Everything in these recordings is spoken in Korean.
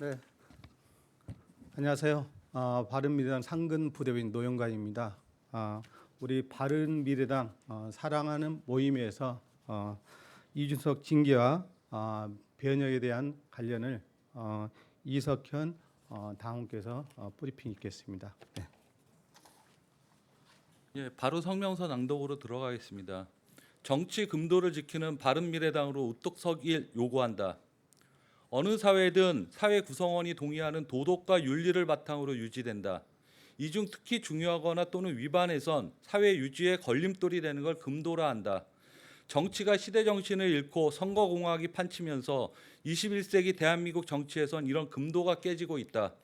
네. 안녕하세요. 어, 바른미래당 상근 부대변인 노영관입니다. 어, 우리 바른미래당 어, 사랑하는 모임에서 어, 이준석 징계와 어, 변혁에 대한 관련을 어, 이석현 어, 당원께서 어, 브리핑 있겠습니다. 네. 예, 바로 성명서 낭독으로 들어가겠습니다. 정치 금도를 지키는 바른미래당으로 우뚝 서길 요구한다. 어느 사회든 사회 구성원이 동의하는 도덕과 윤리를 바탕으로 유지된다. 이 중 특히 중요하거나 또는 위반해선 사회 유지에 걸림돌이 되는 걸 금도라 한다. 정치가 시대 정신을 잃고 선거 공학이 판치면서 21세기 대한민국 정치에선 이런 금도가 깨지고 있다.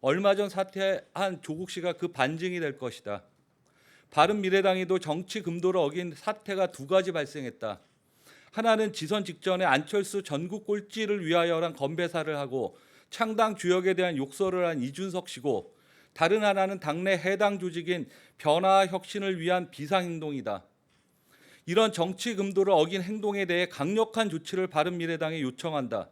얼마 전 사퇴한 조국 씨가 그 반증이 될 것이다. 바른 미래당에도 정치 금도를 어긴 사태가 두 가지 발생했다. 하나는 지선 직전에 안철수 전국 꼴찌를 위하여란 건배사를 하고 창당 주역에 대한 욕설을 한 이준석 씨고 다른 하나는 당내 해당 조직인 변화 혁신을 위한 비상 행동이다. 이런 정치 금도를 어긴 행동에 대해 강력한 조치를 바른 미래당에 요청한다.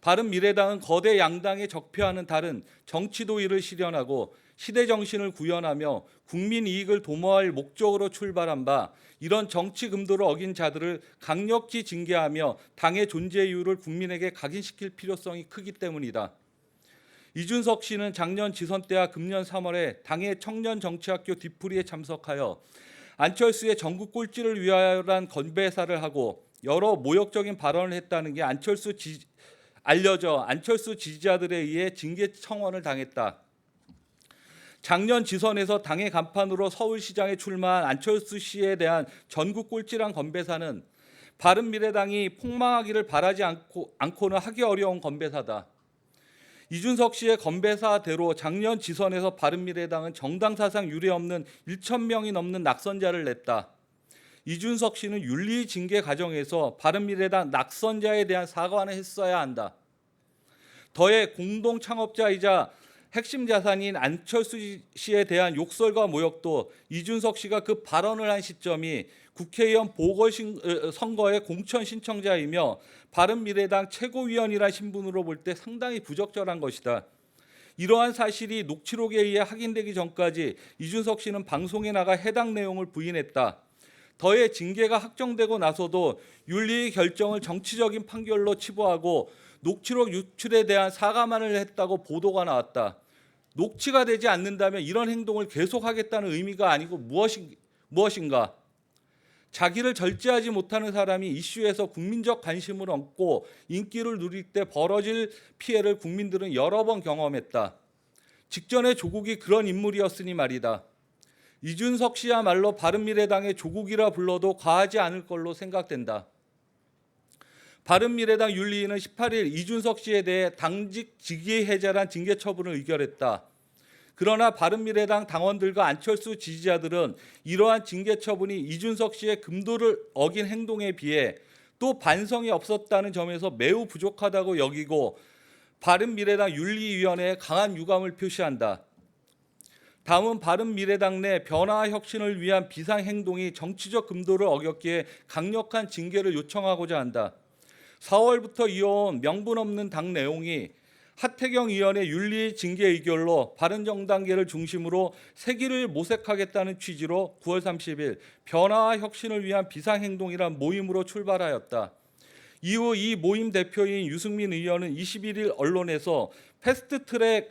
바른 미래당은 거대 양당에 적폐하는 다른 정치 도의를 실현하고 시대 정신을 구현하며 국민 이익을 도모할 목적으로 출발한 바 이런 정치 금도를 어긴 자들을 강력히 징계하며 당의 존재 이유를 국민에게 각인시킬 필요성이 크기 때문이다. 이준석 씨는 작년 지선 때와 금년 3월에 당의 청년 정치학교 뒤풀이에 참석하여 안철수의 전국 꼴찌를 위하여란 건배사를 하고 여러 모욕적인 발언을 했다는 게 안철수 지, 알려져 안철수 지지자들에 의해 징계 청원을 당했다. 작년 지선에서 당의 간판으로 서울시장에 출마한 안철수 씨에 대한 전국 꼴찌란 건배사는 바른미래당이 폭망하기를 바라지 않고, 않고는 하기 어려운 건배사다. 이준석 씨의 건배사대로 작년 지선에서 바른미래당은 정당 사상 유례 없는 1천 명이 넘는 낙선자를 냈다. 이준석 씨는 윤리 징계 과정에서 바른미래당 낙선자에 대한 사과는 했어야 한다. 더해 공동 창업자이자 핵심 자산인 안철수 씨에 대한 욕설과 모욕도 이준석 씨가 그 발언을 한 시점이 국회의원 보궐선거의 공천 신청자이며 바른미래당 최고위원이라 신분으로 볼 때 상당히 부적절한 것이다. 이러한 사실이 녹취록에 의해 확인되기 전까지 이준석 씨는 방송에 나가 해당 내용을 부인했다. 더해 징계가 확정되고 나서도 윤리 결정을 정치적인 판결로 치부하고 녹취록 유출에 대한 사과만을 했다고 보도가 나왔다. 녹취가 되지 않는다면 이런 행동을 계속하겠다는 의미가 아니고 무엇인, 무엇인가? 자기를 절제하지 못하는 사람이 이슈에서 국민적 관심을 얻고 인기를 누릴 때 벌어질 피해를 국민들은 여러 번 경험했다. 직전에 조국이 그런 인물이었으니 말이다. 이준석 씨야말로 바른미래당의 조국이라 불러도 과하지 않을 걸로 생각된다. 바른미래당 윤리위는 18일 이준석 씨에 대해 당직 직위 해제란 징계 처분을 의결했다. 그러나 바른미래당 당원들과 안철수 지지자들은 이러한 징계 처분이 이준석 씨의 금도를 어긴 행동에 비해 또 반성이 없었다는 점에서 매우 부족하다고 여기고 바른미래당 윤리위원회에 강한 유감을 표시한다. 다음은 바른 미래당 내 변화 혁신을 위한 비상 행동이 정치적 금도를 어겼기에 강력한 징계를 요청하고자 한다. 4월부터 이어온 명분 없는 당 내용이 하태경 의원의 윤리 징계 의결로 바른정당계를 중심으로 세기를 모색하겠다는 취지로 9월 30일 변화와 혁신을 위한 비상행동이란 모임으로 출발하였다. 이후 이 모임 대표인 유승민 의원은 21일 언론에서 패스트트랙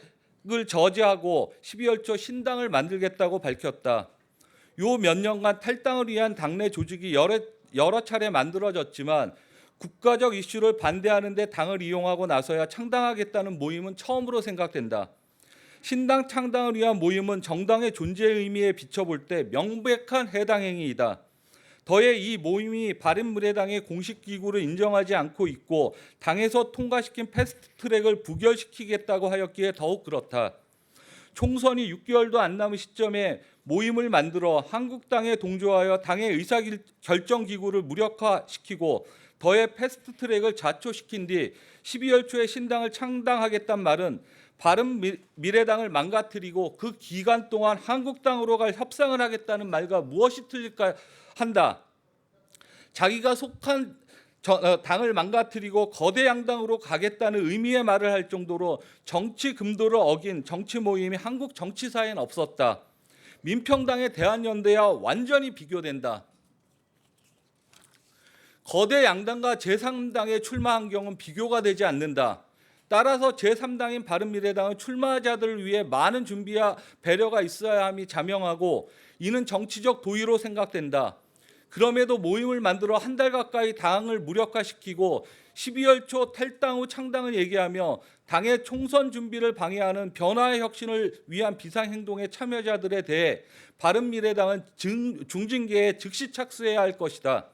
을 저지하고 12월 초 신당을 만들겠다고 밝혔다. 요 몇 년간 탈당을 위한 당내 조직이 여러, 여러 차례 만들어졌지만 국가적 이슈를 반대하는 데 당을 이용하고 나서야 창당하겠다는 모임은 처음으로 생각된다. 신당 창당을 위한 모임은 정당의 존재 의미에 비춰볼 때 명백한 해당 행위이다. 더해 이 모임이 바른미래당의 공식 기구를 인정하지 않고 있고 당에서 통과시킨 패스트트랙을 부결시키겠다고 하였기에 더욱 그렇다. 총선이 6개월도 안 남은 시점에 모임을 만들어 한국당에 동조하여 당의 의사결정 기구를 무력화시키고 더해 패스트 트랙을 자초시킨 뒤 12월 초에 신당을 창당하겠단 말은 바른 미- 미래당을 망가뜨리고 그 기간 동안 한국당으로 갈 협상을 하겠다는 말과 무엇이 틀릴까 한다. 자기가 속한 저, 어, 당을 망가뜨리고 거대 양당으로 가겠다는 의미의 말을 할 정도로 정치 금도를 어긴 정치 모임이 한국 정치사에는 없었다. 민평당의 대한연대와 완전히 비교된다. 거대 양당과 제3당의 출마한 경우는 비교가 되지 않는다. 따라서 제3당인 바른미래당은 출마자들을 위해 많은 준비와 배려가 있어야 함이 자명하고 이는 정치적 도의로 생각된다. 그럼에도 모임을 만들어 한 달 가까이 당을 무력화시키고 12월 초 탈당 후 창당을 얘기하며 당의 총선 준비를 방해하는 변화의 혁신을 위한 비상행동의 참여자들에 대해 바른미래당은 증- 중징계에 즉시 착수해야 할 것이다.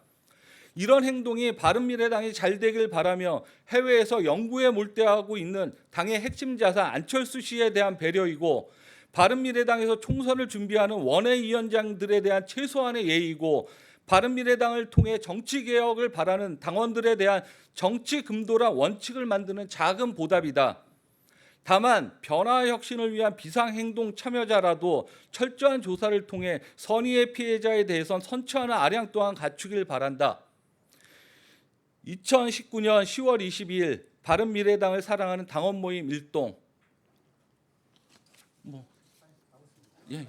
이런 행동이 바른미래당이 잘 되길 바라며 해외에서 연구에 몰두하고 있는 당의 핵심 자산 안철수 씨에 대한 배려이고 바른미래당에서 총선을 준비하는 원외위원장들에 대한 최소한의 예의고 바른미래당을 통해 정치 개혁을 바라는 당원들에 대한 정치 금도라 원칙을 만드는 작은 보답이다. 다만 변화 혁신을 위한 비상행동 참여자라도 철저한 조사를 통해 선의의 피해자에 대해선 선처하는 아량 또한 갖추길 바란다. 2019년 10월 22일 바른 미래당을 사랑하는 당원 모임 일동. 뭐 예, 예.